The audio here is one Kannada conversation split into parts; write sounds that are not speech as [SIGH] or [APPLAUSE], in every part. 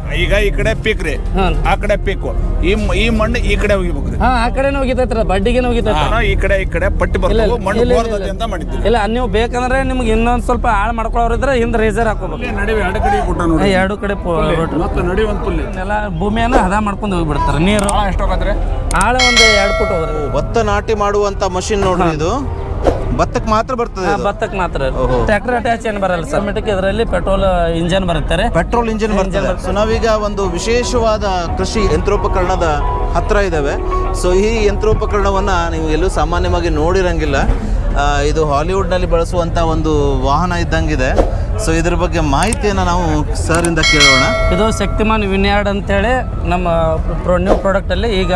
[LAUGHS] ಈಗ ಈ ಕಡೆ ಪೀಕ್ ರೀ. ಹಾಂ. ಆ ಕಡೆ ಪೀಕು ಈ ಮ- ಈ ಮಣ್ಣು ಈ ಕಡೆ ಹೋಗಿಬೇಕ್ರಿ ಹಾ ಆ ಕಡೆನೂ ಹೋಗಿತೈತ್ರ ಬಡ್ಡಿಗೆ ಹೋಗಿತೈತ್ರ ನಾನು ಈ ಕಡೆ ಈ ಕಡೆ ಪಟ್ಟಿ ಇಲ್ಲ, ಬರ್ತವೆ. ಇಲ್ಲ, ಮಣ್ಣು ಇಲ್ಲ, ಇಲ್ಲ, ಬೋರ್ತದೆ ಅಂತ ಮಾಡಿದ್ದೀವಿ. ಇಲ್ಲ ನೀವು ಬೇಕಂದ್ರೆ ನಿಮ್ಗೆ ಇನ್ನೊಂದ್ ಸ್ವಲ್ಪ ಹಾಳು ಮಾಡ್ಕೊಳ್ಳೋರಿದ್ರೆ ಹಿಂದ್ ರೇಸರ್ ಹಾಕೋಬೇಕು. ನಡುವೆ ಎರಡು ಕಡೆ ಕೊಟ್ಟ ನೋಡಿ ಎರಡು ಕಡೆ ಮತ್ತೆ ನಡುವೆ ಒಂದು ಪುಲ್ಲಿ. ಎಲ್ಲ ಭೂಮಿಯನ್ನ ಹದ ಮಾಡ್ಕೊಂಡು ಹೋಗ್ಬಿಡ್ತಾರೆ ನೀರು. ಎಷ್ಟು ಹೋಗತ್ರಿ ಆಳ ಒಂದು ಎರಡು ಫುಟ್ ಹೋಗ್ರಿ ಭತ್ತ ನಾಟಿ ಮಾಡುವಂತ ಮಷಿನ್ ನೋಡ್ರಿ ಇದು. ಭತ್ತಕ್ಕೆ ಮಾತ್ರ ಬರ್ತದೆ ಇದು. ಭತ್ತಕ್ಕೆ ಮಾತ್ರ. ಓಹೋ. ಟ್ರ್ಯಾಕ್ಟರ್ ಅಟ್ಯಾಚ್ ಏನು ಬರಲ್ಲ ಸರ್. ಮೆಟಿಕ್ ಇದರಲ್ಲಿ ಪೆಟ್ರೋಲ್ ಇಂಜನ್ ಬರುತ್ತಾರೆ. ಪೆಟ್ರೋಲ್ ಇಂಜಿನ್ ಬರ್ತದೆ. ಸೊ ನಾವೀಗ ಒಂದು ವಿಶೇಷವಾದ ಕೃಷಿ ಯಂತ್ರೋಪಕರಣದ ಹತ್ರ ಇದ್ದಾವೆ. ಸೊ ಈ ಯಂತ್ರೋಪಕರಣವನ್ನ ನೀವು ಎಲ್ಲೂ ಸಾಮಾನ್ಯವಾಗಿ ನೋಡಿರಂಗಿಲ್ಲ. ಆ, ಇದು ಹಾಲಿವುಡ್ನಲ್ಲಿ ಬಳಸುವಂತ ಒಂದು ವಾಹನ ಇದ್ದಂಗಿದೆ. ಸೊ ಇದ್ರ ಬಗ್ಗೆ ಮಾಹಿತಿಯನ್ನು ನಾವು ಸರ್ ಇಂದ ಕೇಳೋಣ. ಇದು ಶಕ್ತಿಮಾನ್ ವಿನ್ಯಾರ್ಡ್ ಅಂತೇಳಿ ನಮ್ಮ ಪ್ರೊ ನ್ಯೂ ಪ್ರಾಡಕ್ಟ್ ಅಲ್ಲಿ ಈಗ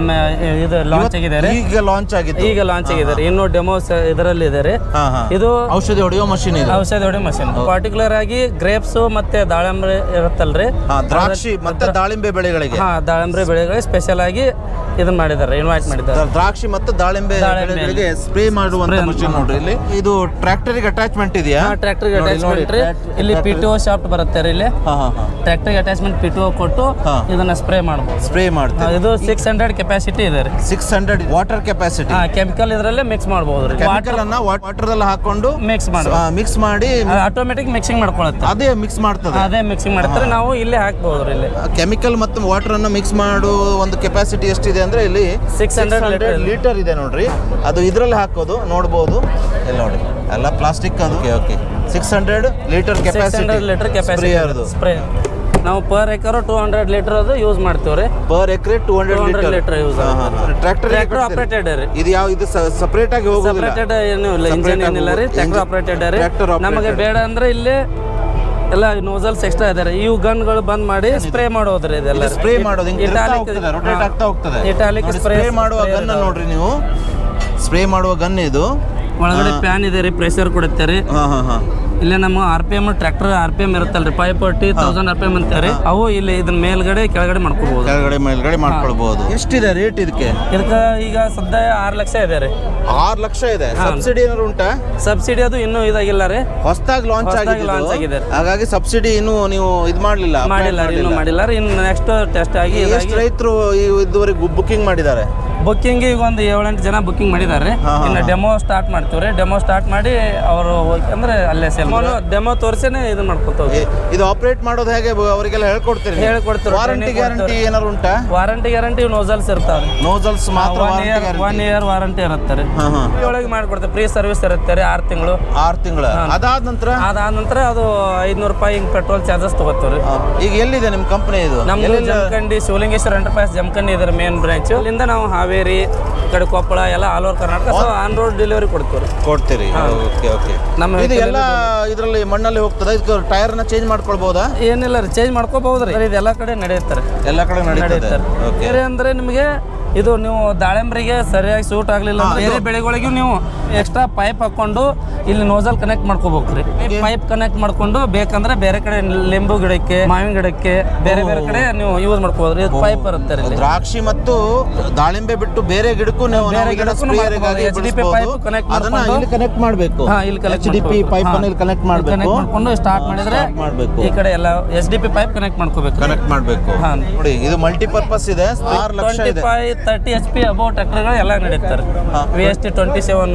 ಮ, ಇದು ಲಾಂಚ್ ಆಗಿದ್ದಾರೆ. ಈಗ ಲಾಂಚ್ ಆಗಿದೆ ಈಗ ಲಾಂಚ್ ಆಗಿದ್ದಾರೆ. ಇನ್ನು ಡೆಮೋಸ್ ಇದರಲ್ಲಿ ಇದಾರೆ ಹಾ ಹಾ. ಇದು ಔಷಧಿ ಹೊಡೆಯೋ ಮಷಿನ್ ಇದು. ಔಷಧಿ ಹೊಡೆ ಮಷಿನ್ ಪರ್ಟಿಕ್ಯುಲರ್ ಆಗಿ ಗ್ರೇಪ್ಸ್ ಮತ್ತೆ ದಾಳಿಂಬೆ ಇರುತ್ತಲ್ರಿ. ಹಾ, ದ್ರಾಕ್ಷಿ ಮತ್ತೆ ದಾಳಿಂಬೆ ಬೆಳೆಗಳಿಗೆ. ಹಾ ದಾಳಿಂಬೆ ಬೆಳೆಗಳಿಗೆ ಸ್ಪೆಷಲ್ ಆಗಿ ಇದನ್ನ ಮಾಡಿದ್ದಾರೆ ಇನ್ವೈಟ್ ಮಾಡಿದ್ದಾರೆ. ದ್ರ- ದ್ರಾಕ್ಷಿ ಮತ್ತು ದಾಳಿಂಬೆ ಬೆಳೆಗಳಿಗೆ ಸ್ಪ್ರೇ ಮಾಡುವಂತ ಮಷಿನ್ ನೋಡ್ರಿ ಇಲ್ಲಿ. ಇದು ಟ್ರ್ಯಾಕ್ಟರ್ಗೆ ಅಟ್ಯಾಚ್ಮೆಂಟ್ ಇದೆಯಾ? ಟ್ರ್ಯಾಕ್ಟರ್ಗೆ ನೋಡಿ, ನೋಡಿ, ಅಟ್ಯಾಚ್ಮೆಂಟ್ ರೀ ಟ್ರ್ಯಾಕ್ಟರ್- ಇಲ್ಲಿ ಪಿ ಟಿ ಓ ಶಾಫ್ಟ್ ಬರುತ್ತೆ ರೀ ಇಲ್ಲಿ. ಹಾ ಅಟ್ಯಾಚ್ಮೆಂಟ್ ಪಿ ಟಿ ಓ ಕೊಟ್ಟು ಇದನ್ನ ಸ್ಪ್ರೇ ಮಾಡ್ಬೋದು. ಸ್ಪ್ರೇ ಮಾಡ್ತಾರೆ ಇದು ಸಿಕ್ಸ್ ಹಂಡ್ರೆಡ್ ಕೆಪಾಸಿಟಿ ಇದೆ ರೀ. ಸಿಕ್ಸ್ ಹಂಡ್ರೆಡ್ ವಾಟರ್ ಕೆಪಾಸಿಟಿ ಹಾ ಕೆಮಿಕಲ್ ಇದರಲ್ಲೇ ಮಿಕ್ಸ್ ಮಾಡ್ಬೋದು ರೀ. ಕೆಮಿಕಲ್ ಅನ್ನ ವಾಟರ್ ಅಲ್ಲಿ ಹಾಕೊಂಡು ಮಿಕ್ಸ್ ಮಾಡಿ ಮಿಕ್ಸ್ ಮಾಡಿ ಆಟೋಮೆಟಿಕ್ ಮಿಕ್ಸಿಂಗ್ ಮಾಡ್ಕೊಳತ್ತೆ. ಅದೇ ಮಿಕ್ಸ್ ಮಾಡ್ತದೆ. ಅದೇ ಮಿಕ್ಸಿಂಗ್ ಮಾಡ್ತಾರೆ. ನಾವು ಇಲ್ಲೇ ಹಾಕ್ಬೋದು ರೀ ಇಲ್ಲಿ. ಕೆಮಿಕಲ್ ಮತ್ತು ವಾಟರ್ ಅನ್ನ ಮಿಕ್ಸ್ ಮಾಡೋ ಒಂದು ಕೆಪಾಸಿಟಿ ಎಷ್ಟಿದೆ ಅಂದ್ರೆ ಇಲ್ಲಿ 600 ಲೀಟರ್ ಲೀಟರ್ ಇದೆ ನೋಡ್ರಿ. ಅದು ಇದ್ರಲ್ಲಿ ಹಾಕೋದು ನೋಡ್ಬೋದು. ಎಲ್ಲ ನೋಡಿ. ಎಲ್ಲ ಪ್ಲಾಸ್ಟಿಕ್ ಅದು. Okay six hundred litre six capacity hundred litre capacity spray ನಾವು per acre two hundred litre ಅದು ಯೂಸ್ ಮಾಡ್ತೀವಿ ರೀ. Per acre two hundred 200 litre use tractor tractor operated ರೀ. ಇದು ಯಾವ ಇದು ಸಪರೇಟ್ ಆಗಿ ಹೋಗೋದಿಲ್ಲ? ಸಪರೇಟೆಡ್ ಏನು ಇಲ್ಲ ಇಂಜಿನ್ ಏನಿಲ್ಲ ರೀ ಟ್ರ್ಯಾಕ್ಟರ್ ಆಪರೇಟೆಡ್ ರೀ. ನಮಗೆ ಬೇಡ ಅಂದ್ರೆ ಇಲ್ಲಿ ಎಲ್ಲ ನೋಸಲ್ಸ್ ಎಕ್ಸ್ಟ್ರಾ ಇದಾರೆ. ಇವು ಗನ್ಗಳು ಬಂದ್ ಮಾಡಿ ಸ್ಪ್ರೇ ಮಾಡೋದ್ರಿ ಇದೆಲ್ಲ ಸ್ಪ್ರೇ ಮಾಡೋದು. ರೊಟೇಟ್ ಆಗ್ತಾ ಹೋಗ್ತದೆ. ಇಟಾಲಿಕ್ ಸ್ಪ್ರೇ ಮಾಡುವ ಗನ್ ನೋಡ್ರಿ ನೀವು. ಸ್ಪ್ರೇ ಮಾಡುವ ಗನ್ ಇದು. ಒಳಗಡೆ ಪ್ಯಾನ್ ಇದೆ ರೀ ಪ್ರೆಷರ್ ಕೊಡುತ್ತೆ ರೀ. ಹಾ ಹಾ ಹಾ. ಇಲ್ಲೇ ನಮ್ಮ R P M tractor R P M ಇರುತ್ತಲ್ರಿ. Five forty thousand R P M ಅಂತಾರೆ. ಅವು ಇಲ್ಲಿ ಇದನ್ನ ಮೇಲ್ಗಡೆ ಕೆಳಗಡೆ ಮಾಡ್ಕೋಬಹುದು ಕೆಳಗಡೆ ಮೇಲ್ಗಡೆ ಮಾಡ್ಕೊಳ್ಬಹುದು ಎಷ್ಟಿದೆ ರೇಟ್ ಇದಕ್ಕೆ? ಇದಕ್ಕೆ ಈಗ ಸದ್ಯ ಆರ್ ಲಕ್ಷ ಇದೆ ರೀ. ಆರ್ ಲಕ್ಷ ಇದೆ. ಸಬ್ಸಿಡಿ ಏನಾದ್ರು ಉಂಟಾ? ಸಬ್ಸಿಡಿ ಅದು ಇನ್ನೂ ಇದಾಗಿಲ್ಲ ರೀ. ಹೊಸದಾಗಿ ಲಾಂಚ್ ಆಗಿಲ್ಲ ಆಗಿದೆ launch ಆಗಿದೆ. ಹಾಗಾಗಿ ಸಬ್ಸಿಡಿ ಇನ್ನು ನೀವು ಇದು ಮಾಡಲಿಲ್ಲ ಮಾಡಿಲ್ಲ ಇನ್ನೂ ಮಾಡಿಲ್ಲ ರೀ. ಇನ್ನು ನೆಕ್ಸ್ಟ್ ಟೆಸ್ಟ್ ಆಗಿ ರೈತರು ಇದುವರೆಗೂ ಬುಕ್ಕಿಂಗ್ ಮಾಡಿದ್ದಾರೆ? ಬುಕ್ಕಿಂಗ್ ಈಗ ಒಂದು ಏಳೆಂಟು ಜನ ಬುಕ್ಕಿಂಗ್ ಮಾಡಿದ್ದಾರೆ. ಇನ್ನು ಡೆಮೋ ಸ್ಟಾರ್ಟ್ ಮಾಡ್ತೀವ್ರಿ. ಡೆಮೋ ಸ್ಟಾರ್ಟ್ ಮಾಡಿ ಅವರು ಅಂದ್ರೆ ಅಲ್ಲೇ ಸೇಲ್ ಡೆಮೋ ತೋರಿಸಿನೇ ಇದು ಮಾಡ್ಕೊತ ಹೋಗಿ. ಇದು ಆಪರೇಟ್ ಮಾಡೋದು ಹೇಗೆ? ಅವರಿಗೆಲ್ಲ ಹೇಳ್ಕೊಡ್ತೀರಿ ಹೇಳ್ಕೊಡ್ತೀವಿ, ವಾರಂಟಿ ಗ್ಯಾರಂಟಿ ಏನಾದ್ರು ಉಂಟಾ? ವಾರಂಟಿ ಗ್ಯಾರಂಟಿ ನೋಸಲ್ಸ್ ಇರ್ತಾವೆ ನೋಸಲ್ಸ್ ಮಾತ್ರ one warranty year one year warranty ಇರುತ್ತೆ ಒಳಗೆ ಮಾಡ್ಕೊಡ್ತೀವಿ. ಫ್ರೀ ಸರ್ವಿಸ್ ಇರುತ್ತೆ ರೀ ಆರು ತಿಂಗಳು. ಆರು ತಿಂಗಳು. ಅದಾದ ನಂತರ? ಅದಾದ ನಂತರ ಅದು ಐದ್ನೂರು ರೂಪಾಯಿ ಹಿಂಗೆ ಪೆಟ್ರೋಲ್ ಚಾರ್ಜಸ್ ತಗೋತೀವ್ರಿ. ಈಗ ಎಲ್ಲಿದೆ ನಿಮ್ಮ ಕಂಪನಿ ಇದು? ನಮ್ಮ ಜಮಖಂಡಿ ಶಿವಲಿಂಗೇಶ್ವರ ಎಂಟರ್ಪ್ರೈಸ್ ಜಮಖಂಡಿ ಇದರ ಮೇನ್ ಬ್ರಾಂಚ್ ಅಲ್ಲಿಂದ ನಾವು ಹಾವೇರಿ ಈ ಕಡೆ ಕೊಪ್ಪಳ ಎಲ್ಲ all over Karnataka. So on road delivery ಕೊಡ್ತೀವಿ ಕೊಡ್ತೀರಿ. ಓಕೆ ಓಕೆ ನಮ್ಮ ಇದು ಎಲ್ಲ ಇದರಲ್ಲಿ ಮಣ್ಣಲ್ಲಿ ಹೋಗ್ತದೆ? ಇದಕ್ಕೆ ಟೈರ್ನ ಚೇಂಜ್ ಮಾಡ್ಕೊಳ್ಬಹುದಾ ಏನಿಲ್ಲ ರೀ ಚೇಂಜ್ ಮಾಡ್ಕೋಬಹುದು ರೀ. ಇದು ಎಲ್ಲ ಕಡೆ ನಡೆಯುತ್ತಾರೆ ಎಲ್ಲ ಕಡೆ ನಡೆಯುತ್ತಾರೆ ಓಕೆ ಅಂದ್ರೆ ನಿಮಗೆ ಇದು ನೀವು ದಾಳಿಂಬರಿಗೆ ಸರಿಯಾಗಿ ಸೂಟ್ ಆಗಲಿಲ್ಲ ಬೇರೆ ಬೆಳೆಗಳಿಗೂ ನೀವು ಎಕ್ಸ್ಟ್ರಾ ಪೈಪ್ ಹಾಕೊಂಡು ಇಲ್ಲಿ ನೋಸಲ್ ಕನೆಕ್ಟ್ ಮಾಡ್ಕೋಬೇಕು ರೀ ಪೈಪ್ ಕನೆಕ್ಟ್ ಮಾಡ್ಕೊಂಡು ಬೇಕಂದ್ರೆ ಬೇರೆ ಕಡೆ ಲಿಂಬು ಗಿಡಕ್ಕೆ ಮಾವಿನ ಗಿಡಕ್ಕೆ ಬೇರೆ ಬೇರೆ ಕಡೆ ನೀವು ಯೂಸ್ ಮಾಡ್ಕೋಬೋದು ರೀ ಪೈಪ್ ಬರುತ್ತೆ ರೀ ದ್ರಾಕ್ಷಿ ಮತ್ತು ದಾಳಿಂಬೆ ಬಿಟ್ಟು ಬೇರೆ ಗಿಡಕ್ಕೂ ನೀವು ಬೇರೆ ಗಿಡಕ್ಕೂ HDP ಬಳಸ್ಬೋದು. ಅದನ್ನ ಇಲ್ಲಿ ಕನೆಕ್ಟ್ ಮಾಡಬೇಕು. ಹಾ ಇಲ್ಲಿ connect H D P pipe ಅನ್ನು ಇಲ್ಲಿ ಕನೆಕ್ಟ್ ಮಾಡಬೇಕು. ಕನೆಕ್ಟ್ ಮಾಡ್ಕೊಂಡು ಸ್ಟಾರ್ಟ್ ಮಾಡಿದ್ರೆ ಮಾಡಬೇಕು. ಈ ಕಡೆ ಎಲ್ಲ H D P pipe connect ಮಾಡ್ಕೋಬೇಕು ಕನೆಕ್ಟ್ ಮಾಡಬೇಕು. ಹಾ. ನೋಡಿ ಇದು ಮಲ್ಟಿಪರ್ಪಸ್ ಇದೆ. ಆರು ಲಕ್ಷ ಟ್ವೆಂಟಿ ಇದೆ ತರ್ಟಿ ಎಚ್ ಪಿ ಅಬೌವ್ ಟ್ರ್ಯಾಕ್ಟರ್ಗಳು ಎಲ್ಲ ನಡೀತಾರೆ. V S T twenty seven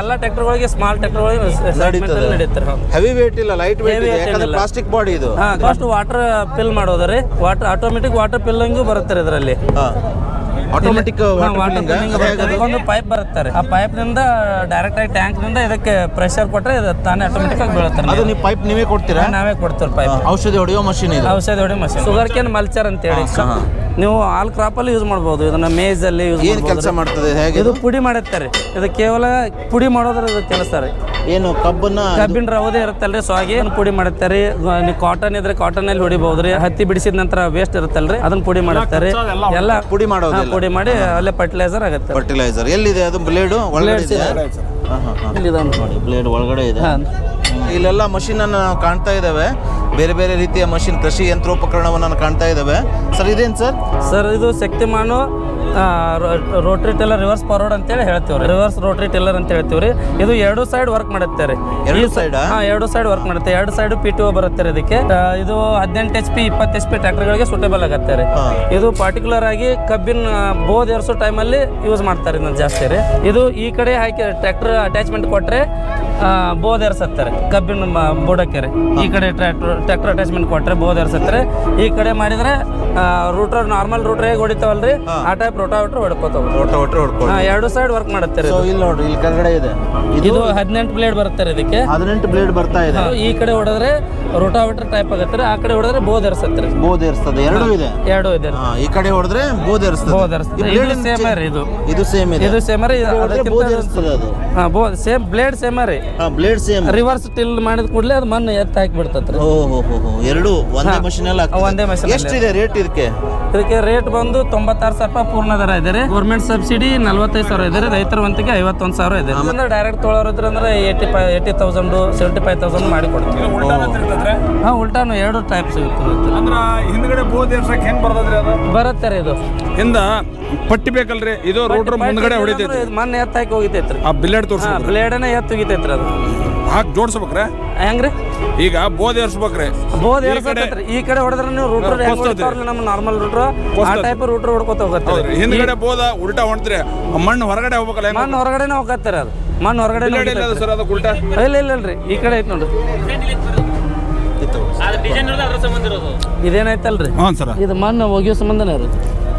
ಎಲ್ಲ ಟ್ರ್ಯಾಕ್ಟರ್ಗಳಿಗೆ ಸ್ಮಾಲ್ ಟ್ರ್ಯಾಕ್ಟರ್ಗಳಿಗೆ. ನಡೀತಾರೆ. ಹೆವಿ ವೇಟ್ ಇಲ್ಲ ಲೈಟ್ ವೇಟ್. ಪ್ಲಾಸ್ಟಿಕ್ ಬಾಡಿ ಇದು. ಫಸ್ಟ್ ವಾಟರ್ ಫಿಲ್ ಮಾಡೋದು ರೀ ವಾಟರ್ ಆಟೋಮೆಟಿಕ್ ವಾಟರ್ ಫಿಲ್ಲಿಂಗು ಬರುತ್ತೆ ಇದರಲ್ಲಿ. ಆಟೋಮೆಟಿಕ್ ಒಂದು ಪೈಪ್ ಬರುತ್ತೆ. ರೀ. ಆ ಪೈಪ್ನಿಂದ ಡೈರೆಕ್ಟ್ ಆಗಿ ಟ್ಯಾಂಕ್ನಿಂದ ಇದಕ್ಕೆ ಪ್ರೆಷರ್ ಕೊಟ್ರೆ ಇದು ತಾನೇ ಆಟೋಮೆಟಿಕ್ ಆಗಿ ಬೀಳುತ್ತಾರೆ ಅದು. ನೀವು. ಪೈಪ್ ನೀವೇ ಕೊಡ್ತೀರಾ? ನಾವೇ ಕೊಡ್ತೀವಿ ಪೈಪ್ ಔಷಧಿ ಹೊಡೆಯೋ ಮಷೀನ್ ಇದೆ. ಔಷಧಿ ಹೊಡೆಯೋ ಮಷೀನ್ ಶುಗರ್ ಕೇನ್ ಮಲ್ಚರ್ ಅಂತ ಹೇಳಿ ಹಾ. ನೀವು ಆಲ್ ಕ್ರಾಪ್ ಅಲ್ಲಿ ಯೂಸ್ ಮಾಡ್ಬೋದು ಇದನ್ನ ಮೇಜ್ ಅಲ್ಲಿ ಯೂಸ್ ಏನು ಕೆಲಸ ಮಾಡ್ತದೆ ಹೇಗೆ ಇದು ಪುಡಿ ಮಾಡುತ್ತಾರೆ ಇದು ಕೇವಲ ಪುಡಿ ಮಾಡೋದ್ರ ಇದು ಕೆಲಸ ರೀ ಏನು ಕಬ್ಬನ್ನ ಕಬ್ಬಿನ ರವದೆ ಇರುತ್ತಲ್ರಿ ಸೊ ಹಾಗೆ ಪುಡಿ ಮಾಡುತ್ತಾರೆ ನೀವು ಕಾಟನ್ ಇದ್ರೆ ಕಾಟನ್ ಅಲ್ಲಿ ಹೊಡಿಬಹುದ್ರಿ. ಹತ್ತಿ ಬಿಡಿಸಿದ ನಂತರ ವೇಸ್ಟ್ ಇರುತ್ತಲ್ರಿ ಅದನ್ನ ಪುಡಿ ಮಾಡುತ್ತಾರೆ ಎಲ್ಲ ಪುಡಿ ಮಾಡೋದು ಪುಡಿ ಮಾಡಿ ಅಲ್ಲೇ ಫರ್ಟಿಲೈಸರ್ ಆಗುತ್ತೆ. ಫರ್ಟಿಲೈಸರ್ ಎಲ್ಲಿದೆ ಅದು? ಬ್ಲೇಡ್ ಒಳಗಡೆ ಇದೆ. ಹಾ, ಹಾ, ಹಾ. ಇಲ್ಲಿ ಇದಾವೆ. ನೋಡಿ. ಬ್ಲೇಡ್ ಒಳಗಡೆ ಇದೆ. ಹಾ. ಇಲ್ಲೆಲ್ಲ ಮಷಿನ್ ಅನ್ನು ನಾವು ಕಾಣ್ತಾ ಇದ್ದಾವೆ ಬೇರೆ ಬೇರೆ ರೀತಿಯ ಮಷಿನ್ ಕೃಷಿ ಯಂತ್ರೋಪಕರಣವನ್ನು ಕಾಣ್ತಾ ಇದ್ದಾವೆ ಸರ್, ಇದೇನು ಸರ್? ಸರ್, ಇದು Shaktiman rotary tiller reverse forward ಅಂತೇಳಿ ಹೇಳ್ತೀವಿ ರೀ ರಿವರ್ಸ್ ರೋಟ್ರಿ ಟೆಲ್ಲರ್ ಅಂತ ಹೇಳ್ತೀವಿ ರೀ ಇದು ಎರಡು ಸೈಡ್ ವರ್ಕ್ ಮಾಡುತ್ತೆ ರೀ. ಎರಡು ಸೈಡ್ ಹಾ ಎರಡು ಸೈಡ್ ವರ್ಕ್ ಮಾಡುತ್ತೆ. ಎರಡು ಸೈಡ್ ಪಿ ಟಿ ಬರುತ್ತೆ ರೀ ಇದಕ್ಕೆ. ಇದು ಹದಿನೆಂಟು ಎಚ್ ಪಿ ಇಪ್ಪತ್ತು ಎಚ್ ಪಿ ಟ್ರ್ಯಾಕ್ಟರ್ಗಳಿಗೆ ಸೂಟೇಬಲ್ ಆಗುತ್ತೆ ರೀ. ಇದು ಪರ್ಟಿಕ್ಯುಲರ್ ಆಗಿ ಕಬ್ಬಿನ ಬೋದ್ ಟೈಮ್ ಟೈಮಲ್ಲಿ ಯೂಸ್ ಮಾಡ್ತಾರೆ ಇದನ್ನ ಜಾಸ್ತಿ ರೀ. ಇದು ಈ ಕಡೆ ಹಾಕಿ ಟ್ರ್ಯಾಕ್ಟರ್ ಅಟ್ಯಾಚ್ಮೆಂಟ್ ಕೊಟ್ಟರೆ ಬೋದ್ ಎರ್ಸತ್ತಾರೆ ಕಬ್ಬಿನ ಬೋಡಕ್ಕೆ ರೀ. ಈ ಕಡೆ ಟ್ರ್ಯಾಕ್ಟರ್ ಟ್ರ್ಯಾಕ್ಟರ್ ಅಟ್ಯಾಚ್ಮೆಂಟ್ ಕೊಟ್ಟರೆ ಬೋದ್ ಏರ್ಸತ್ತಾರೆ ಈ ಕಡೆ ಮಾಡಿದ್ರೆ ರೂಟರ್ ನಾರ್ಮಲ್ ರೂಟರ್ ಹೇಗೆ ಹೊಡಿತಾವಲ್ರಿ? ಆ ಟೈಪ್ ರೋಟಾವೇಟ್ರ್ ಹೊಡ್ಕೋತಾವ. ಒಟ್ಟ ಹೊಡ್ಕೊ ಹಾ ಎರಡು ಸೈಡ್ ವರ್ಕ್ ಮಾಡುತ್ತೆ ರೀ ಸೊ ಇಲ್ಲಿ ನೋಡ್ರಿ ಇಲ್ಲಿ ಕೆಳಗಡೆ ಇದೆ. ಇದು ಇದು ಹದಿನೆಂಟು ಬ್ಲೇಡ್ ಬರುತ್ತೆ ರೀ ಇದಕ್ಕೆ. ಹದಿನೆಂಟು ಬ್ಲೇಡ್ ಬರ್ತಾ ಇದೆ. ಈ ಕಡೆ ಹೊಡೆದ್ರೆ ರೋಟಾವೇಟರ್ ಟೈಪ್ ಆಗತ್ತೆ ರೀ ಆ ಕಡೆ ಹೊಡೆದ್ರೆ ಬೋದ್ ಇರ್ಸತ್ತೆ ರೀ. ಬೋದ್ ಇರ್ತದೆ ಎರಡೂ ಇದೆ? ಎರಡು ಇದೆ ರೀ. ಹಾ, ಈ ಕಡೆ ಹೊಡೆದ್ರೆ ಬೋದ್ ಏರಿಸ್ತದೆ. ಬೋದ್ ಏರ್ಸ್ತದೆ. ಈ ಇದು blade ಸೇಮ್ ರೀ ಇದು. ಇದು ಸೇಮ್ ಇದೆ. ಇದು ಸೇಮ್ ರೀ ಹೊಡೆದ್ರೆ ಬೋದ್ ಏರಿಸ್ತದೆ ಅದು. ಹಾಂ ಬೋ ಸೇಮ್ ಬ್ಲೇಡ್ ಸೇಮ್ ರೀ. ಹಾ ಬ್ಲೇಡ್ ಸೇಮ್ ರಿವರ್ಸ್ ಟಿಲ್ ಮಾಡಿದ ಕೂಡಲೇ ಅದು ಮಣ್ಣು ಎತ್ತ ಹಾಕಿ ಬಿಡ್ತತ್ರಿ ಓ ಹೋ ಹೋ ಹೋ ಎರಡು ಒಂದೇ ಮಷೀನ್ ಅಲ್ಲಿ ಆಗ್ತದೆ. ಒಂದೇ machine ಅಲ್ಲಿ. ಎಷ್ಟಿದೆ ರೇಟ್ ಇದಕ್ಕೆ? ಇದಕ್ಕೆ ರೇಟ್ ಬಂದು ತೊಂಬತ್ತಾರು ಸಾವಿರ ರೂಪಾಯಿ ಪೂರ್ಣ ದರ ಇದೆ ರೀ ಗೌರ್ಮೆಂಟ್ ಸಬ್ಸಿಡಿ ನಲ್ವತ್ತೈದು ಸಾವಿರ ಇದೆ ರೀ ರೈತರ ವಂತಿಗೆ ಐವತ್ತೊಂದು ಸಾವಿರ ಇದೆ ಅಂದ್ರೆ ಡೈರೆಕ್ಟ್ ತೊಳೋರಿದ್ರೆ ಅಂದ್ರೆ eighty five eighty thousand seventy five thousand ಮಾಡಿ ಕೊಡ್ತೀವಿ. ಹಾಂ ಉಲ್ಟಾನು ಎರಡು ಟೈಪ್ ಸಿಗುತ್ತೆ. ಅಂದ್ರ ಹಿಂದ್ಗಡೆ ಬೋದ್ ಏರ್ಸಕ್ ಹೆಂಗ್ ಬರ್ತದ್ರಿ ಅದು? ಬರುತ್ತೆ ರೀ ಇದು. ಹಿಂದ ಪಟ್ಟಿ ಬೇಕಲ್ರಿ? ಇದು ರೋಡ್ರ ಮುಂದ್ಗಡೆ ಹೊಡಿತೈತಿ ಮೊನ್ನೆ ಮಣ್ಣು ಎತ್ತ ಹಾಕಿ ಹೋಗಿತೈತ್ರಿ. ಆ ಬಿಲ್ಲೆಡ್ ತೋರ್ಸ ಬ್ಲೇಡನೇ ಎತ್ತ ಹೋಗಿತೈತ್ರಿ ಅದು. ಹಾಕಿ ಜೋಡಿಸ್ಬೇಕ್ರೆ? ಹೆಂಗ್ರಿ? ಈಗ ಬೋದ್ ಏರ್ಸ್ಬೇಕ್ರಿ ಬೋದ್ ಈ ಕಡೆ ಹೊಡೆದ್ರೆ ನೀವು ರೂಟ್ರ್. ನಮ್ಮ ನಾರ್ಮಲ್ ರೂಟರ್ ಆ ಟೈಪ್ ರೂಟರ್ ಹೊಡ್ಕೊತ ಹೋಗತ್ತೆ ಹಿಂದ್ಗಡೆ ಬೋದ ಉಲ್ಟಾ ಹೊಂಟ್ರೆ ಆ ಮಣ್ಣು ಹೊರಗಡೆ ಹೋಗ್ಬೇಕಲ್ಲ ಹೆಂಗ್ ಮಣ್ಣು ಹೊರಗಡೆನೇ ಹೋಗತ್ತಾರೆ ಅದು. ಮಣ್ಣು ಹೊರಗಡೆ ಸರ್ ಅದು ಉಲ್ಟಾ? ಇಲ್ಲ ಇಲ್ಲ ಇಲ್ರಿ ಈ ಕಡೆ ಐತಿ ನೋಡ್ರಿ. ಇದೇನೈತಲ್ರಿ ಹ್ಞೂ ಸರ್. ಇದು ಮಣ್ಣು ಹೋಗಿಯೋ ಸಂಬಂಧನೇ ರೀ.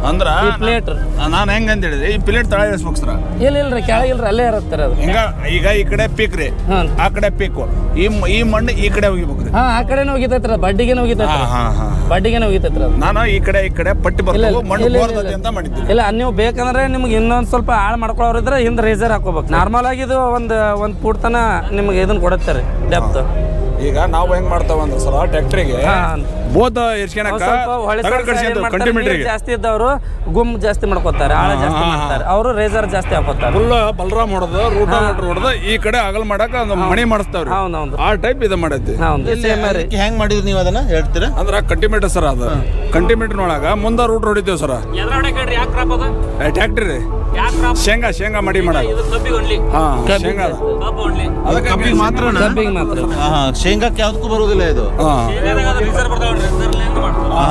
ಅಂದ್ರ ಈ ಪ್ಲೇಟ್ ನಾನು ಹೆಂಗ್ ಅಂತ ಹೇಳಿದ್ರೆ ಈ ಪ್ಲೇಟ್ ತಳ ಇಳಿಸ್ಬೇಕು ಸರ್ ಇಲ್ಲ ಇಲ್ರಿ ಕೆಳಗಿಲ್ರಿ ಅಲ್ಲೇ ಇರತ್ತರ ಅದು. ಹಿಂಗ ಈಗ ಈ ಕಡೆ ಪೀಕ್ ರೀ. ಹಾಂ. ಆ ಕಡೆ ಪೀಕು ಈ ಮ- ಈ ಮಣ್ಣು ಈ ಕಡೆ ಹೋಗಿಬೇಕ್ರಿ ಹಾಂ ಆ ಕಡೆನೇ ಹೋಗಿತೈತ್ರಿ ಬಡ್ಡಿಗೆನೇ ಹೋಗಿತೈತ್ರಿ ಹಾ ಹಾ ಬಡ್ಡಿಗೆನೇ ಹೋಗಿತೈತ್ರಿ ಅದು. ನಾನು ಈ ಕಡೆ ಈ ಕಡೆ ಪಟ್ಟಿ ಇಲ್ಲ, ಇಲ್ಲ, ಮಣ್ಣು ಇಲ್ಲ. ಅಂತ ಮಾಡಿದ್ದೀನಿ. ಇಲ್ಲ ನೀವು ಬೇಕಂದ್ರೆ ನಿಮ್ಗೆ ಇನ್ನೊಂದು ಸ್ವಲ್ಪ ಹಾಳು ಮಾಡ್ಕೊಳೋರು ಇದ್ರೆ ಹಿಂದೆ ರೇಸರ್ ಹಾಕೋಬೇಕು. ನಾರ್ಮಲ್ ಆಗಿ ಇದು ಒಂದು ಒಂದು ಫೂಟ್ ತನ ನಿಮ್ಗೆ ಇದನ್ನ ಕೊಡುತ್ತೆ ರೀ ಡೆಪ್ತ್ ಈಗ ನಾವು ಹೆಂಗ್ ಮಾಡ್ತಾವ ಅಂದ್ರೆ ಸರ್ ಟ್ರ್ಯಾಕ್ಟರಿಗೆ ಹಾಂ. ಸ್ವಲ್ಪ ಹೊಳೆ ತಗಡ್ ಜಾಸ್ತಿ ಇದ್ದವರು ಗುಮ್ ಜಾಸ್ತಿ ಮಾಡ್ಕೋತಾರೆ ಆಳ ಜಾಸ್ತಿ ಮಾಡ್ತಾರೆ ಅವರು ರೇಜರ್ ಜಾಸ್ತಿ ಹಾಕೋತಾರೆ. ಫುಲ್ ಬಲರಾಮ್ ಹೊಡೆದ ರೂಟ ಹೊಡೆದ ಈ ಕಡೆ ಅಗಲ್ ಮಾಡಕ ಒಂದು ಮಣಿ ಮಾಡಿಸ್ತಾವ್ರಿ. ಹೌದು ಹೌದು ಆ ಟೈಪ್ ಇದು ಮಾಡೈತಿ. ಹೆಂಗ್ ಮಾಡಿದ್ರಿ ನೀವು ಅದನ್ನ ಹೇಳ್ತೀರಾ? ಅಂದ್ರ ಕಂಟಿಮೀಟರ್ ಸರ್ ಅದು. ಕಂಟಿಮೀಟರ್ ಒಳಗ ಮುಂದ ರೂಟ್ ಹೊಡಿತೇವ್ ಸರ್. ಟ್ಯಾಕ್ಟ್ರಿ ಶೇಂಗಾ ಶೇಂಗಾ ಮಡಿ ಮಾಡಿ ಹಾ ಶೇಂಗಾ. ಅದು. ಕಬ್ಬಿಗೆ ಮಾತ್ರ. ಶೇಂಗಾಕ್ಕೆ ಯಾವ್ದಕ್ಕೂ ಬರುವುದಿಲ್ಲ ಇದು.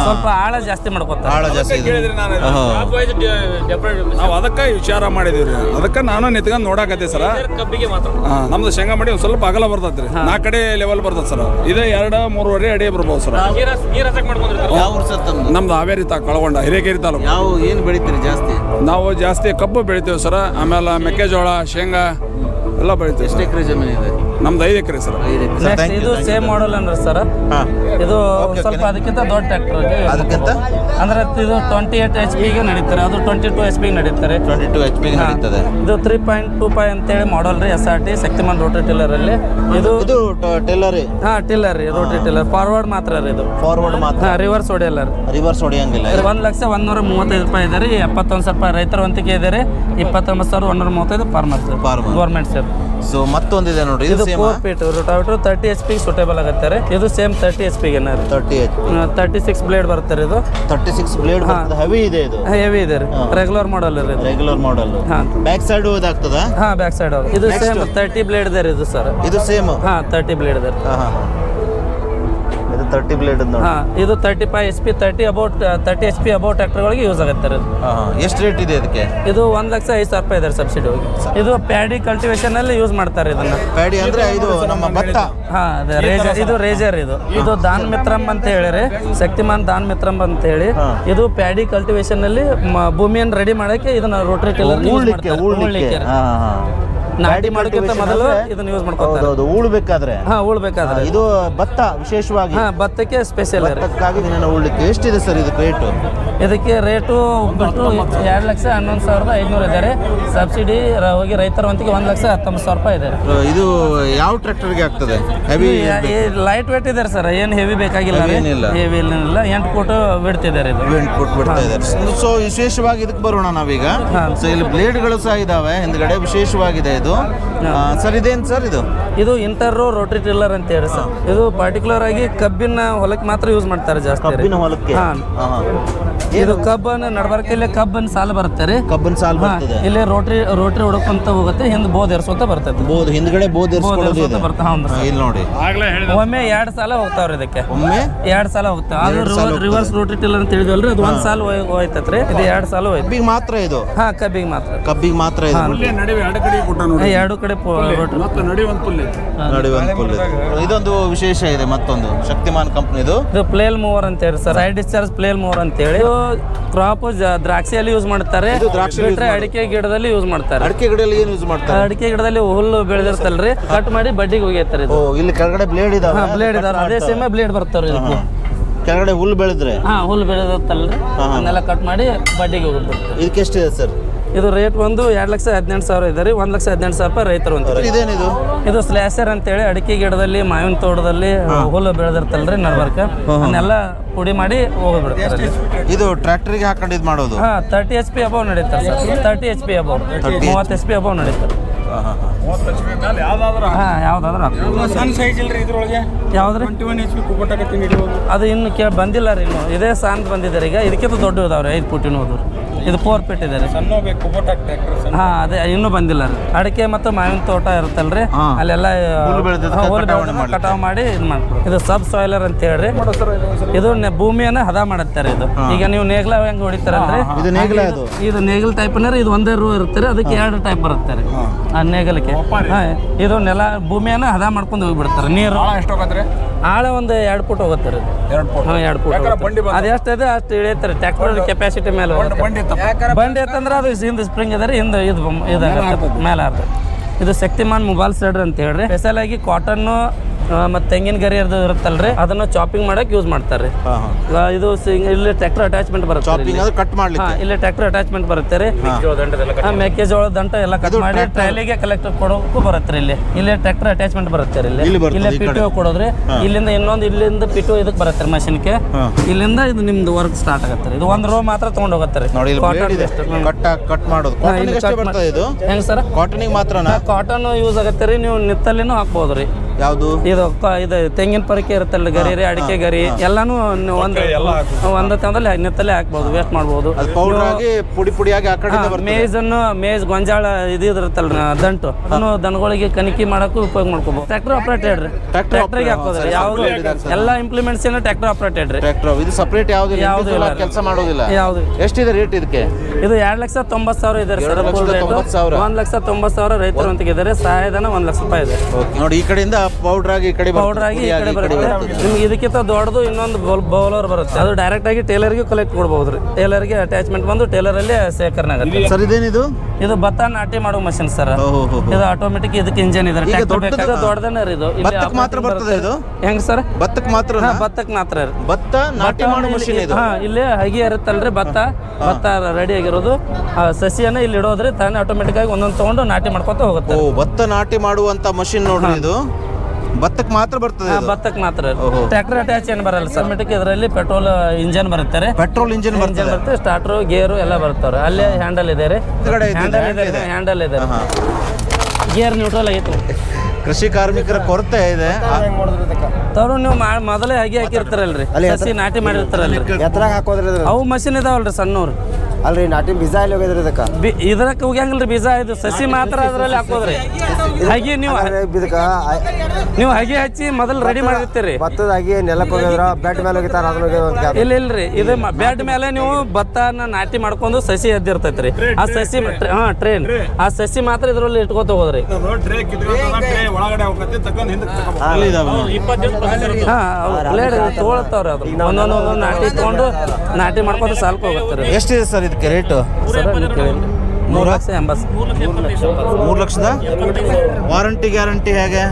ಸ್ವಲ್ಪ ಆಳ ಜಾಸ್ತಿ ಮಾಡ್ಕೋತಾರೆ. ಆಳ ಜಾಸ್ತಿ ಇದೆ ಕೇಳಿದ್ರಿ ನಾನು. ನಾವು ಅದಕ್ಕೆ ವಿಚಾರ ಮಾಡಿದೀವಿ ರೀ ಅದಕ್ಕೆ ನಾನು ನಿಂತ್ಕೊಂಡ್ ಸರ. ಸರ್ ಮಾತ್ರ. ನಮ್ದು ಶೇಂಗಾ ಮಾಡಿ ಒಂದ್ ಸ್ವಲ್ಪ ಅಗಲ ಬರ್ತೈತ್ರಿ. ನಾ ಕಡೆ ಲೆವೆಲ್ ಬರ್ತೈತೆ ಸರ್. ಇದೇ ಎರಡು ಮೂರುವರೆ ಅಡಿ ಬರ್ಬೋದು ಸರ್. ಯಾವ ಊರು ಸರ್? ನಮ್ದು ಹಾವೇರಿ ತಾ ಕಳಗೊಂಡ ಹಿರೇಕೆರಿ ತಾಲೂಕು. ಯಾವ ಏನ್ ಬೆಳಿತೀರಿ ಜಾಸ್ತಿ? ನಾವು ಜಾಸ್ತಿ ಕಬ್ಬು ಬೆಳಿತೇವೆ ಸರ್. ಆಮೇಲೆ ಮೆಕ್ಕೆಜೋಳ ಶೇಂಗಾ ಎಲ್ಲ ಬೆಳಿತೀವಿ ಎಷ್ಟು ಎಕರೆ ಜಮೀನು ಇದೆ? ನಮ್ದು ಐದು ಎಕರೆ ಸರ್. ನೆಕ್ಸ್ಟ್ ಇದು ಸೇಮ್ ಮಾಡಲ್ ಅಂದ್ರೆ ಸರ್ ಹಾ. ಇದು ಸ್ವಲ್ಪ ಅದಕ್ಕಿಂತ ದೊಡ್ಡ ಟ್ರ್ಯಾಕ್ಟರ್ ಅದಕ್ಕಿಂತ? ಅಂದ್ರೆ ಇದು ಟ್ವೆಂಟಿ ಏಟ್ ಎಚ್ ಪಿಗೆ ನಡೀತಾರೆ. ಅದು ಟ್ವೆಂಟಿ ಟು ಎಚ್ ಪಿಗೆ ನಡೀತಾರೆ. ಟ್ವೆಂಟಿ ಟು ಎಚ್ ಪಿಗೆ ನಡೀತದೆ. ಇದು ತ್ರೀ ಪಾಯಿಂಟ್ ಟೂ ಫೈವ್ ಅಂತೇಳಿ ಮಾಡಲ್ ರೀ S R T Shaktiman rotary tiller ಅಲ್ಲಿ. ಇದು ಇದು ಟೆಲ್ಲರ್ ಹಾ ಟಿಲ್ಲರ್ ರೀ ರೋಟರಿ ಟಿಲ್ಲರ್ ಫಾರ್ವರ್ಡ್ ಮಾತ್ರ ರೀ ಇದು. ಫಾರ್ವರ್ಡ್ ಮಾತ್ರ. ಹಾ ರಿವರ್ಸ್ ಹೊಡೆಯಲ್ಲ ರೀ. ರಿವರ್ಸ್ ಹೊಡೆಯಂಗಿಲ್ಲ ಒಂದು ಲಕ್ಷ ಒಂದೂರ ಮೂವತ್ತೈದು ರೂಪಾಯಿ ಇದೆ ರೀ. ಎಪ್ಪತ್ತೊಂದು ಸಾವಿರ ರೂಪಾಯಿ ರೈತರ ವಂತಿಕೆ ಇದೆ ರೀ. ಇಪ್ಪತ್ತೊಂಬತ್ತು ಸಾವಿರ ಒಂದೂರ ಮೂವತ್ತೈದು farmer sir Farmer. Government sir so ಮತ್ತೊಂದಿದೆ ನೋಡ್ರಿ ಇದು same four feet rotavator thirty H P suitable ಆಗುತ್ತೆ ರೀ ಇದು ಸೇಮ್ ತರ್ಟಿ ಎಚ್ ಪಿಗೆ thirty H thirty six blade ಬರ್ತಾರೆ ಇದು. ತರ್ಟಿ ಸಿಕ್ಸ್ ಬ್ಲೇಡ್ ಹೆವಿ ಇದೆ ಇದು. ಹೆವಿ ಇದೆ ರೀ. ರೆಗ್ಯುಲರ್ ಮಾಡಲ್ ರೀ ರೆಗ್ಯುಲರ್ ಮಾಡಲ್ ಹಾ. ಬ್ಯಾಕ್ ಸೈಡ್ ಹೋದಾಗ್ತದ ಹಾ ಬ್ಯಾಕ್ ಸೈಡ್ ಇದು ಸೇಮ್ ತರ್ಟಿ ಬ್ಲೇಡ್ ಇದೆ ಇದು ಸರ್ ಇದು ಸೇಮ್ ಹಾ ತರ್ಟಿ ಬ್ಲೇಡ್ ಇದೆ. ಹಾ. ತರ್ಟಿ ಬ್ಲೇಡ್ ಇದು thirty five H P thirty about thirty H P about ಟ್ರ್ಯಾಕ್ಟರ್ಗಳಿಗೆ use ಆಗುತ್ತೆ ರೀ. ಎಷ್ಟು ರೇಟ್ ಇದೆ ಅದಕ್ಕೆ ಇದು ಒಂದು ಲಕ್ಷ ಐದು ಸಾವಿರ ರೂಪಾಯಿ ಇದೆ ಸಬ್ಸಿಡಿ ಹೋಗಿ. ಇದು ಪ್ಯಾಡಿ ಕಲ್ಟಿವೇಶನ್ ಅಲ್ಲಿ ಯೂಸ್ ಮಾಡ್ತಾರೆ ಇದನ್ನ. ಪ್ಯಾಡಿ ಅಂದ್ರೆ ಇದು ನಮ್ಮ ಭತ್ತ. ಹಾ ಅದೇ ರೇಜರ್ ಇದು ರೇಜರ್ ಇದು. ಇದು ದಾನ್ ಮಿತ್ರಂ ಅಂತ ಹೇಳಿರಿ ಶಕ್ತಿಮಾನ್ ದಾನ್ ಮಿತ್ರಂ ಅಂತ ಹೇಳಿ ಇದು ಪ್ಯಾಡಿ ಕಲ್ಟಿವೇಶನ್ ಅಲ್ಲಿ ಭೂಮಿಯನ್ನು ರೆಡಿ ಮಾಡಕ್ಕೆ ಇದನ್ನ ರೋಟರಿ ಟಿಲ್ಲರ್ ಉಳ್ಳಿಕ್ಕೆ ಹಾ. ನಾಟಿ ಮಾಡೋಕ್ಕಿಂತ ಮೊದಲು ಇದನ್ನ ಯೂಸ್ ಮಾಡ್ಕೊತಾರೆ ಉಳ್ಬೇಕಾದ್ರೆ ಹಾ ಉಳ್ಬೇಕಾದ್ರೆ ಇದು ಭತ್ತ ವಿಶೇಷವಾಗಿ. ಹಾ ಭತ್ತಕ್ಕೆ ಸ್ಪೆಷಲ್ ಭತ್ತಕ್ಕಾಗಿ ಉಳ್ಳಿಕ್ಕೆ ಎಷ್ಟಿದೆ ಸರ್ ಇದು ರೇಟು ಇದಕ್ಕೆ ರೇಟು ಬಿಟ್ಟು ಎರಡು ಲಕ್ಷ ಹನ್ನೊಂದು ಸಾವಿರದ ಐದುನೂರು ಇದೆ ರೀ. ಸಬ್ಸಿಡಿ ಹೋಗಿ ರೈತರ ಒಂದಿಗೆ ಒಂದು ಲಕ್ಷ ಹತ್ತೊಂಬತ್ತು ಸಾವಿರ ರೂಪಾಯಿ ಇದೆ ಇದು ಯಾವ ಟ್ರ್ಯಾಕ್ಟರ್ಗೆ ಆಗ್ತದೆ? ಹೆವಿ ಲೈಟ್ ವೇಟ್ ಇದ್ದಾರೆ ಸರ್. ಏನು ಹೆವಿ ಬೇಕಾಗಿಲ್ಲ ಏನಿಲ್ಲ. ಹೆವಿ ಇಲ್ಲ ಎಂಟು ಫೋಟೋ ಬಿಡ್ತಿದ್ದಾರೆ ಇದು. ಬಿಡ್ತಾ ಇದ್ದಾರೆ ಸೊ ವಿಶೇಷವಾಗಿ ಇದಕ್ಕೆ ಬರೋಣ ನಾವೀಗ. ಸೊ ಇಲ್ಲಿ ಬ್ಲೇಡ್ಗಳು ಸಹ ಇದಾವೆ. ಹಿಂದ್ಗಡೆ ವಿಶೇಷವಾಗಿದೆ ಇದು? ಇದು ಸರ್ ಇದೇನು ಸರ್ ಇದು? ಇದು ಇಂಟರ್ ರೋಟರಿ ಟಿಲ್ಲರ್ ಅಂತ ಹೇಳಿ ಸರ್. ಇದು ಪರ್ಟಿಕ್ಯುಲರ್ ಆಗಿ ಕಬ್ಬಿನ ಹೊಲಕ್ಕೆ ಮಾತ್ರ ಯೂಸ್ ಮಾಡ್ತಾರೆ ಜಾಸ್ತಿ ಕಬ್ಬಿನ ಹೊಲಕ್ಕೆ. ಇದು ಕಬ್ಬನ್ನು ನಡಬರ್ಕ ಇಲ್ಲಿ ಕಬ್ಬನ್ ಸಾಲ ಬರುತ್ತೆ ರೀ. ಕಬ್ಬನ್ ಸಾಲ ಬರ್ತದೆ. ಇಲ್ಲಿ ರೋಟ್ರಿ ರೋಟ್ರಿ ಹುಡುಕೊಂತ ಹೋಗುತ್ತೆ ಹಿಂದ್ ಬೋದ್ ಎರ್ಸೋತ ಬರ್ತೈತೆ. ಬೋದ್ ಹಿಂದ್ಗಡೆ ಬೋದ್ ಇದೆ. ಬರ್ತಾ ಹೌದು ಹಾ, ಇಲ್ಲಿ ನೋಡಿ. ಆಗ್ಲೇ ಹೇಳಿದ ಒಮ್ಮೆ ಎರಡ್ ಸಾಲ ಹೋಗ್ತಾವ್ರಿ ಇದಕ್ಕೆ. ಒಮ್ಮೆ? ಎರಡ್ ಸಾಲ ಹೋಗ್ತಾವ. ಅದು ರಿವರ್ಸ್ ರೋಟ್ರಿ ಟಿಲ್ಲರ್ ಅಂತ ಹೇಳಿದ್ವಲ್ರಿ ಅದು ಒಂದ್ ಸಾಲ ಹೋಯ್ತತ್ರಿ. ಇದು ಎರಡ್ ಸಾಲ ಹೋಯ್ತು. ಕಬ್ಬಿಗೆ ಮಾತ್ರ ಇದು? ಹಾ ಕಬ್ಬಿಗೆ ಮಾತ್ರ. ಕಬ್ಬಿಗೆ ಮಾತ್ರ ಇದು. ನಡುವೆ ಎರಡು ಕಡೆ ಕೊಟ್ಟ ನೋಡಿ. ಎರಡು ಕಡೆ ಪೋ- ರೋಟ್ರಿ. ಮತ್ತೆ ನಡುವೆ ಒಂದು ಪುಲ್ ಐತಿ ನೋಡಿ ಒಂದು full ಇದೆ. ಇದೊಂದು ವಿಶೇಷ ಇದೆ ಮತ್ತೊಂದು ಶಕ್ತಿಮಾನ್ ಕಂಪ್ನಿದು ಇದು ಪ್ಲೇಲ್ ಮೂವರ್ ಅಂತ ಹೇಳಿ sir. Side discharge flail mower ಅಂತ ಹೇಳಿ. ಇದು ಕ್ರಾಪ್ ದ್ರಾಕ್ಷಿಯಲ್ಲಿ ಯೂಸ್ ಮಾಡ್ತಾರೆ. ಬಿಟ್ರೆ ಅಡಿಕೆ ಗಿಡದಲ್ಲಿ ಯೂಸ್ ಮಾಡ್ತಾರೆ. ಅಡಿಕೆ ಗಿಡದಲ್ಲಿ ಏನು ಯೂಸ್ ಮಾಡ್ತಾರೆ? ಅಡಿಕೆ ಗಿಡದಲ್ಲಿ ಹುಲ್ಲು ಬೆಳೆದಿರ್ತಲ್ರಿ ಕಟ್ ಮಾಡಿ ಬಡ್ಡಿಗೆ ಹೋಗಿರ್ತಾರೆ ಇದು. ಇಲ್ಲಿ ಕೆಳಗಡೆ ಬ್ಲೇಡ್ ಇದಾವೆ ಬ್ಲೇಡ್ ಇದಾವೆ. ಅದೇ ಸೇಮ್ ಬ್ಲೇಡ್ ಬರ್ತಾರೆ ಇದಕ್ಕೆ. ಕೆಳಗಡೆ ಹುಲ್ಲು ಬೆಳೆದ್ರೆ? ಹಾ ಹುಲ್ಲು ಬೆಳೆದಿರ್ತಲ್ರಿ. ಅದನ್ನೆಲ್ಲ ಕಟ್ ಮಾಡಿ ಬಡ್ಡಿಗೆ ಹೋಗಿರ್ತಾರೆ ಇದಕ್ಕೆ ಎಷ್ಟಿದೆ ಸರ್? ಇದು ರೇಟ್ ಒಂದು ಎರಡು ಲಕ್ಷ ಹದಿನೆಂಟು ಸಾವಿರ ಇದೆ ರೀ. ಒಂದು ಲಕ್ಷ ಹದಿನೆಂಟು ಸಾವಿರ ರೂಪಾಯಿ ರೈತರು ಅಂತ ಇದೇನಿದು? ಇದು ಸ್ಲ್ಯಾಸರ್ ಅಂತೇಳಿ ಅಡಿಕೆ ಗಿಡದಲ್ಲಿ ಮಾವಿನ ತೋಟದಲ್ಲಿ ಹುಲ್ಲು ಬೆಳೆದಿರ್ತಲ್ರಿ ನಡ್ಬರ್ಕ ಅದನ್ನೆಲ್ಲ ಪುಡಿ ಮಾಡಿ ಹೋಗ್ಬಿಡ್ತಾರೆ ಇದು ಟ್ರ್ಯಾಕ್ಟರ್ಗೆ ಹಾಕೊಂಡು ಇದು ಮಾಡೋದು? ಹಾಂ thirty H P above ನಡೀತಾರೆ sir. Thirty H P above ಮೂವತ್ತು ಎಚ್ ಪಿ ಅಬೌವ್ ನಡೀತಾರೆ ಅದು ಇನ್ನು ಕೇ ಬಂದಿಲ್ಲ ರೀ ಇನ್ನು. ಇದೇ ಸಾಂದ್ ಬಂದಿದ್ದಾರೆ ಈಗ. ಇದಕ್ಕಿಂತ ದೊಡ್ಡ ಇದಾವ್ರಿ ಐದು ಪುಟಿನ ಹೋದ್ರು ಇದು ಫೋರ್ ಫೀಟ್ ಇದೆ ರೀ. ಸಣ್ಣ ಬೇಕು ಕುಬೋಟಕ್ ಟ್ರ್ಯಾಕ್ಟರ್ ಸಣ್ಣ ಹಾ ಅದೇ ಇನ್ನೂ ಬಂದಿಲ್ಲ ರೀ. ಅಡಿಕೆ ಮತ್ತು ಮಾವಿನ ತೋಟ ಇರುತ್ತಲ್ರಿ. ಅಲ್ಲೆಲ್ಲ ಹುಲ್ಲು ಬೆಳ್ದಿದ್ದಕ್ಕೆ ಹಾ, ಹುಲ್ಲು ಕಟಾವು ಮಾಡಿ ಇದು ಮಾಡ್ತಾರೆ ಇದು ಸಬ್ ಸಾಯ್ಲರ್ ಅಂತ ಹೇಳ್ರಿ. ಇದು ನೆ- ಭೂಮಿಯನ್ನ ಹದ ಮಾಡುತ್ತಾರೆ ಇದು. ಈಗ ನೀವು ನೇಗ್ಲ ಹೆಂಗ್ ಹೊಡಿತಾರಲ್ರಿ? ಇದು ನೇಗಿಲ ಇದು ಇದು ನೇಗಿಲ್ ಟೈಪ್ ಇದು ಒಂದೇ ರೂ ಇರುತ್ತೆ ಅದಕ್ಕೆ ಎರಡು ಟೈಪ್ ಬರುತ್ತೆ ರೀ. ಆ ನೇಗಲಕ್ಕೆ. ಹಾ, ಇದು ನೆಲ ಭೂಮಿಯನ್ನ ಹದ ಮಾಡ್ಕೊಂಡು ಹೋಗ್ಬಿಡ್ತಾರೆ. ನೀರು. ಆಳ ಒಂದು ಎರಡು ಫುಟ್ ಹೋಗುತ್ತೆ ರೀ. ಎರಡು ಫೋಟ್. ಹಾಂ ಎರಡು ಫುಟ್ ಬಂಡಿ ಅದು ಎಷ್ಟಿದೆ ಅಷ್ಟು ಇಳಿಯುತ್ತಾರೆ ಟ್ಯಾಕ್ಟರ್ ಕೆಪಾಸಿಟಿ ಮೇಲೆ ಹೋಗುತ್ತೆ. ಬಂಡಿ ಇತ್ತಪ್ಪ. ಬಂಡಿ ಅಂತಂದ್ರೆ ಅದು ಹಿಂದ್ ಸ್ಪ್ರಿಂಗ್ ರೀ ಹಿಂದೆ ಇದು ಇದಾಗ ಇದಾಗುತ್ತೆ ಮೇಲೆ ಆರ್ತದೆ ಇದು ಶಕ್ತಿಮಾನ್ ಮೊಬೈಲ್ ಸೈಡರ್ ಅಂತ ಹೇಳ್ರಿ. ಸ್ಪೆಷಲ್ ಆಗಿ ಕಾಟನ್ನು ಮತ್ತು ತೆಂಗಿನ ಗರಿ ಅದು ಇರುತ್ತಲ್ರಿ? ಅದನ್ನ ಚಾಪಿಂಗ್ ಮಾಡಕ್ ಯೂಸ್ ಮಾಡ್ತಾರೆ. ಇದು ಇಲ್ಲಿ ಟ್ರ್ಯಾಕ್ಟರ್ ಅಟ್ಯಾಚ್ಮೆಂಟ್ ಬರುತ್ತೆ ಚಾಪಿಂಗ್ ಇಲ್ಲಿ. ಅಂದ್ರೆ ಕಟ್ ಮಾಡ್ಲಿಕ್ಕೆ. ಇಲ್ಲಿ ಟ್ರ್ಯಾಕ್ಟರ್ ಅಟ್ಯಾಚ್ಮೆಂಟ್ ಬರುತ್ತೆ ರೀ. ಮೆಕ್ಕೆಜೋಳ ದಂಟ ಎಲ್ಲ ಕಟ್ ಮಾಡಿ. ಟ್ರೈಲಿಗೆ ಕಲೆಕ್ಟರ್ ಕೊಡೋಕ್ಕೂ ಬರುತ್ತೆ ಇಲ್ಲಿ. ಇಲ್ಲಿ ಟ್ರ್ಯಾಕ್ಟರ್ ಅಟ್ಯಾಚ್ಮೆಂಟ್ ಬರುತ್ತೆ ಇಲ್ಲಿ. ಇಲ್ಲಿ. ಪಿಟು ಕೊಡೋದ್ರಿ. ಇಲ್ಲಿಂದ ಇನ್ನೊಂದು ಇಲ್ಲಿಂದ ಪಿಟು ಇದಕ್ಕೆ ಬರುತ್ತೆ ಮಷಿನ್ಗೆ ಗೆ. ಇಲ್ಲಿಂದ ಇದು ನಿಮ್ದು ವರ್ಕ್ ಸ್ಟಾರ್ಟ್ ಆಗುತ್ತೆ ಇದು ಒಂದ್ ರೋ ಮಾತ್ರ ತಗೊಂಡ್ ಹೋಗುತ್ತೆ ರೀ. ನೋಡಿ ಇಲ್ಲಿ Cotton blade ಇದೆ. waste. ಹ್ಮ್. ಕಟ್ ಮಾಡೋದು. ಕಾಟನ್ ಹೆಂಗ್ ಸರ್? ಕಾಟನಿಗೆ ಮಾತ್ರನಾ? ಕಾಟನ್ ಯೂಸ್ ಆಗತ್ತೆ ರೀ. ನೀವು ನಿತ್ತಲ್ಲಿನೂ ಹಾಕ್ಬೋದು ರೀ. ಯಾವುದು? ಇದು ಕ- ಇದು ತೆಂಗಿನ ಪರಿಕೆ ಇರುತ್ತಲ್ಲ ಗರಿ ರೀ ಅಡಿಕೆ ಗರಿ. ಎಲ್ಲಾನು ನೀವು ಒಂದು ಒಂದು ತಂದಲ್ಲಿ ನಿತ್ತಲ್ಲೇ ಹಾಕ್ಬೋದು ವೇಸ್ಟ್ ಮಾಡಬಹುದು ಅದು ಪೌಡರ್ ಆಗಿ ಪುಡಿ ಪುಡಿಯಾಗಿ ಆ ಕಡೆಯಿಂದ ಬರ್ತದೆ. ಮೇಜ್ ಅನ್ನು ಮೇಜ್ ಗೊಂಜಾಳ ಇದು ಇರುತ್ತಲ್ಲ ದಂಟು. ಅದನ್ನು ದನಗಳಿಗೆ ಕಣಿಕೆ ಮಾಡಕ್ಕೂ ಉಪಯೋಗ ಮಾಡ್ಕೋಬಹುದು ಟ್ರಾಕ್ಟರ್ ಆಪರೇಟೆಡ್ ಹೇಳ್ರಿ Tractor ಟ್ರ್ಯಾಕ್ಟರ್ಗೆ operated, ಹಾಕೋದ್ರಿ ಸರಿ, ಯಾವುದು ಎಲ್ಲ ಇಂಪ್ಲಿಮೆಂಟ್ಸ್ ಏನೋ ಟ್ರಾಕ್ಟರ್ ಆಪರೇಟೆಡ್ ರೀ. ಟ್ರ್ಯಾಕ್ಟರ್ ಇದು ಸಪ್ರೇಟ್ ಯಾವ್ದು. ಕೆಲಸ ಮಾಡೋದಿಲ್ಲ. ಯಾವುದು? ಎಷ್ಟಿದೆ ರೇಟ್ ಇದಕ್ಕೆ? ಇದು ಎರಡ್ ಲಕ್ಷ ತೊಂಬತ್ತು ಸಾವಿರ ಇದೆ ಸರ್ ಎರಡು ಲಕ್ಷದ ತೊಂಬತ್ತು ಸಾವಿರ. ಒಂದು ಲಕ್ಷ ತೊಂಬತ್ತು ಸಾವಿರ ರೈತರು ಅಂತ ಇದ್ದಾರೆ ಸಹಾಯಧನ ಒಂದ್ ಲಕ್ಷ ರೂಪಾಯಿ ಇದೆ. ಓಕೆ ನೋಡಿ ಈ ಕಡೆಯಿಂದ ಪೌಡರ್ ಆಗಿ ಈ ಕಡೆ ಪೌಡರ್ ಆಗಿ ಈ ಕಡೆ ಬರುತ್ತೆ. ನಿಮ್ಗೆ ಇದಕ್ಕಿಂತ ದೊಡ್ಡದು ಇನ್ನೊಂದು ಬೌಲರ್ ಬರುತ್ತೆ. ಅದು ಡೈರೆಕ್ಟ್ ಆಗಿ ಟೇಲರ್ಗೆ ಕಲೆಕ್ಟ್ ಕೊಡ್ಬೋದು ರೀ. ಟೇಲರ್ಗೆ ಅಟ್ಯಾಚ್ಮೆಂಟ್ ಬಂದು ಟೇಲರಲ್ಲಿ ಸೇಕರಣೆ ಆಗುತ್ತೆ ಸರ್ ಇದೇನಿದು? ಇದು ಭತ್ತ ನಾಟಿ ಮಾಡೋ ಮಷಿನ್ ಸರ್ ಓಹೋ ಹೋ ಇದು ಆಟೋಮೆಟಿಕ್ ಇದಕ್ಕೆ ಇಂಜಿನ್ ಇದೆ ಈಗ ಟ್ರ್ಯಾಕ್ಟರ್ ದೊಡ್ಡದು- ಬೇಕಾದ್ರೆ ದೊಡ್ಡದನ್ನ ರೀ ಇದು. ಇಲ್ಲಿ ಭತ್ತಕ್ಕೆ ಮಾತ್ರ ಬರ್ತದೆ ಇದು? ಹೆಂಗ್ ಸರ್ ಭತ್ತಕ್ಕೆ ಮಾತ್ರ ಹಾ ಭತ್ತಕ್ಕೆ ಮಾತ್ರ ರೀ. ಭತ್ತ ನಾಟಿ ಮಾಡೋ ಮಷಿನ್ ಇದು? ಹಾ ಇಲ್ಲಿ ಹಗಿ ಇರುತ್ತಲ್ರಿ ಭತ್ತ ಭತ್ತ ರೆಡಿ ಆಗಿರೋದು. ಆ ಸಸಿಯನ್ನ ಇಲ್ಲಿ ಇಡೋದ್ರಿ ತಾನೇ ಆಟೋಮೆಟಿಕ್ ಆಗಿ ಒಂದೊಂದು ತಗೊಂಡು ನಾಟಿ ಮಾಡ್ಕೊತ ಹೋಗುತ್ತೆ. ಓ ಭತ್ತ ನಾಟಿ ಮಾಡುವಂತ ಮಷಿನ್ ನೋಡ್ರಿ ಇದು? ಭತ್ತಕ್ಕೆ ಮಾತ್ರ ಬರ್ತದೆ ಇದು ಭತ್ತಕ್ಕೆ ಮಾತ್ರ ಟ್ರಾಕ್ಟರ್ ಟ್ರ್ಯಾಕ್ಟರ್ ಅಟ್ಯಾಚ್ ಏನು ಬರಲ್ಲ ಸರ್. ಮೆಟಿಕ್ ಇದರಲ್ಲಿ ಪೆಟ್ರೋಲ್ ಇಂಜನ್ ಬರುತ್ತಾರೆ. ಪೆಟ್ರೋಲ್ ಇಂಜಿನ್ ಇಂಜನ್ ಬರ್ತದೆ. ಬರುತ್ತೆ ಸ್ಟಾರ್ಟರ್ ಗೇರು ಎಲ್ಲ ಬರ್ತಾರೆ ಅಲ್ಲೇ ಹ್ಯಾಂಡಲ್ ಇದೆ ರೀ. ಇದೆ, ಹ್ಯಾಂಡಲ್ handle ಇದೆ ಇದೆ. ಹ್ಯಾಂಡಲ್ ಇದೆ. ಹಾ. ಗೇರ್ ನ್ಯೂಟ್ರಲ್ ಆಗೈತೆ. ಕೃಷಿ ಕಾರ್ಮಿಕರ ಕೊರತೆ ಇದೆ. ಆ- ತವರು ನೀವು ಮಾ- ಮೊದಲೇ ಹಾಗೆ ಹಾಕಿರ್ತಾರಲ್ರಿ. ಸಸಿ ನಾಟಿ ಮಾಡಿರ್ತಾರಲ್ರಿ. ಎತ್ತರಾಗ ಹಾಕೋದ್ರಿ ಇದ್ರ ಅವು ಮಷಿನ್ ಇದಾವಲ್ರಿ ಸಣ್ಣವ್ರು. ಅಲ್ರಿ ನಾಟಿ ಬೀಜ ಎಲ್ಲಿ ಹೋಗಿದ್ರಿ ಇದಕ್ಕ? ಬಿ ಹೋಗ್ಯಾಂಗಲ್ರಿ ಹೋಗ್ಯಾಂಗಿಲ್ರಿ ಬೀಜ? ಇದು ಸಸಿ ಮಾತ್ರ ಅದರಲ್ಲಿ ಹಾಕೋದ್ರಿ. ಹಾಗೆ ನೀವು ಇದಕ್ಕ ನೀವು ಹಗಿ ಹಚ್ಚಿ ಮೊದಲು ರೆಡಿ ಮಾಡಿರ್ತೀರಿ. ಭತ್ತದಾಗಿ ನೆಲಕ್ಕೆ ಹೋಗಿದ್ರ ಬೆಡ್ ಮೇಲೆ ಹೋಗಿತಾರ ಅದನ್ನ ಹೋಗಿ. ಇಲ್ಲ ಇಲ್ರಿ ಇದು ಬೆಡ್ ಮೇಲೆ ನೀವು ಭತ್ತನ ನಾಟಿ ಮಾಡ್ಕೊಂಡು ಸಸಿ ಎದ್ದಿರ್ತೈತ್ರಿ. ಆ ಸಸಿ ಹಾ ಟ್ರೈನ್ ಆ ಸಸಿ ಮಾತ್ರ ಇದ್ರಲ್ಲಿ ಇಟ್ಕೋತ ಹೋದ್ರಿ ಟ್ರೇ ಕಿತ್ಕೊಂಡ್ ಟ್ರೇ ಒಳಗಡೆ ಹೋಗತ್ತೆ ತಗೊಂಡ್ ಹಿಂದಕ್ಕೆ ತಗೊಂಡ್ ಅಲ್ಲಿ ಇದಾವೆ ನೋಡಿ. ಹಾ ತಗೊಳ್ತಾವ್ರಿ ಅದು. ಒಂದೊಂದು ಒಂದೊಂದು ನಾಟಿ ತಗೊಂಡು ನಾಟಿ ಮಾಡ್ಕೊಂಡು ಸಾಲ್ಕ ಎಷ್ಟಿದೆ ಸರ್ ಇದಕ್ಕೆ ರೇಟು? ಮೂರು ಲಕ್ಷ ಎಂಬತ್ತು ಮೂರು ಲಕ್ಷದ? ವಾರಂಟಿ ಗ್ಯಾರಂಟಿ ಹೇಗೆ?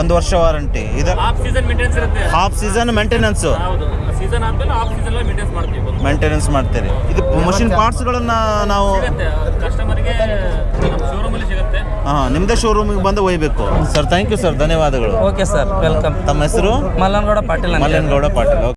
ಒಂದು ವರ್ಷ ವಾರಂಟಿ ಇದು ಸೀಸನ್ ಮೇಂಟೆನೆನ್ಸ್ ಇರುತ್ತೆ. ಹಾಫ್ ಸೀಸನ್ ಮೇಂಟೆನೆನ್ಸ್ ಹೌದು. ಸೀಸನ್ ಆದ್ಮೇಲೆ ಆಫ್ ಸೀಸನ್ ಮೇಂಟೆನೆನ್ಸ್ ಮಾಡ್ತೀವಿ ಬಂದು ಮೇಂಟೆನೆನ್ಸ್ ಮಾಡ್ತೀರಿ. ಇದು ಮಷಿನ್ ಪಾರ್ಟ್ಸ್ಗಳನ್ನ ನಾವು ನಿಮ್ದೇ ಕಸ್ಟಮರ್ಗೆ ನಮ್ಮ ಶೋರೂಮ್ ಅಲ್ಲಿ ಸಿಗುತ್ತೆ. ಹಾಂ ನಿಮ್ಮದೇ ಶೋರೂಮಿಗೆ ಬಂದು ಒಯ್ಬೇಕು. ಸರ್ ಥ್ಯಾಂಕ್ ಯು ಸರ್ ಧನ್ಯವಾದಗಳು. ಓಕೆ ಸರ್ ವೆಲ್ಕಮ್ ತಮ್ಮ ಹೆಸರು? ಮಲ್ಲನಗೌಡ ಪಾಟೀಲ್. ಮಲ್ಲನಗೌಡ ಪಾಟೀಲ್.